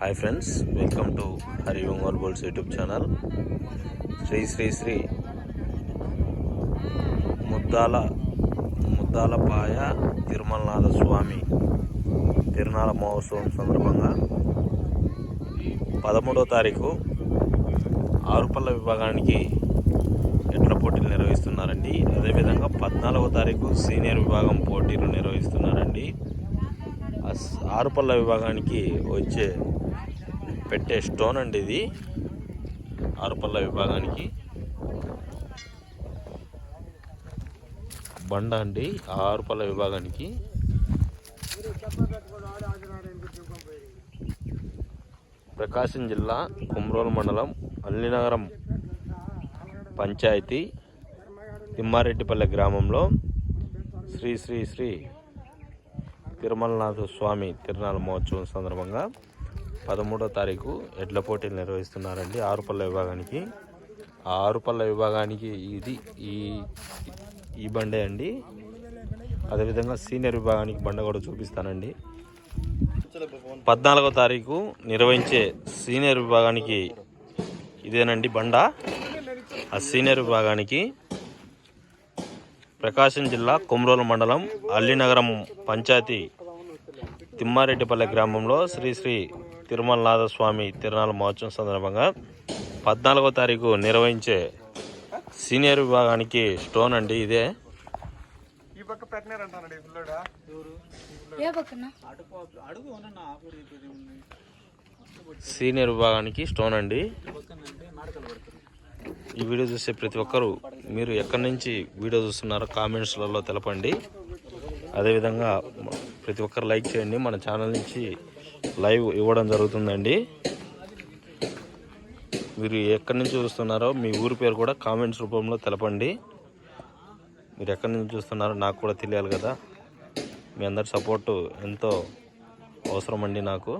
Hi friends welcome to Hari Ongole బోల్స్ YouTube channel. Sri Sri Sri Muddala Muddalapaya Tirumalanatha Swamy తిరునాళ మహోత్సవం సందర్భంగా పదమూడో తారీఖు ఆరుపల్ల విభాగానికి ఎట్ల పోటీలు నిర్వహిస్తున్నారండి? అదేవిధంగా పద్నాలుగో తారీఖు సీనియర్ విభాగం పోటీలు నిర్వహిస్తున్నారండి. ఆరుపల్ల విభాగానికి వచ్చే పెట్టే స్టోన్ అండి ఇది. ఆరుపల్ల విభాగానికి. బండ అండి ఆరుపల్ల విభాగానికి. ప్రకాశం జిల్లా కుమ్రోల్ మండలం అల్లినగరం పంచాయతీ తిమ్మారెడ్డిపల్లె గ్రామంలో శ్రీ శ్రీ శ్రీ తిరుమలనాథ స్వామి తిరునాళ్ళ మహోత్సవం సందర్భంగా పదమూడో తారీఖు ఎడ్ల పోటీలు నిర్వహిస్తున్నారండి ఆరుపల్ల విభాగానికి. ఆ ఆరుపల్ల విభాగానికి ఇది ఈ ఈ బండే అండి. అదేవిధంగా సీనియర్ విభాగానికి బండ కూడా చూపిస్తానండి. పద్నాలుగో తారీఖు నిర్వహించే సీనియర్ విభాగానికి ఇదేనండి బండ. ఆ సీనియర్ విభాగానికి ప్రకాశం జిల్లా కొమ్రోలు మండలం అల్లినగరం పంచాయతీ తిమ్మారెడ్డిపల్లె గ్రామంలో శ్రీ శ్రీ తిరుమలనాథ స్వామి తిరునాళ్ళ మహోత్సవం సందర్భంగా పద్నాలుగో తారీఖు నిర్వహించే సీనియర్ విభాగానికి స్టోన్ అండి ఇదే. సీనియర్ విభాగానికి స్టోన్ అండి. ఈ వీడియో చూసే ప్రతి ఒక్కరూ మీరు ఎక్కడి నుంచి వీడియో చూస్తున్నారో కామెంట్స్లలో తెలపండి. అదేవిధంగా ప్రతి ఒక్కరు లైక్ చేయండి. మన ఛానల్ నుంచి లైవ్ ఇవ్వడం జరుగుతుందండి. మీరు ఎక్కడి నుంచి చూస్తున్నారో మీ ఊరి పేరు కూడా కామెంట్స్ రూపంలో తెలపండి. మీరు ఎక్కడి నుంచి చూస్తున్నారో నాకు కూడా తెలియాలి కదా. మీ అందరి సపోర్టు ఎంతో అవసరం అండి నాకు.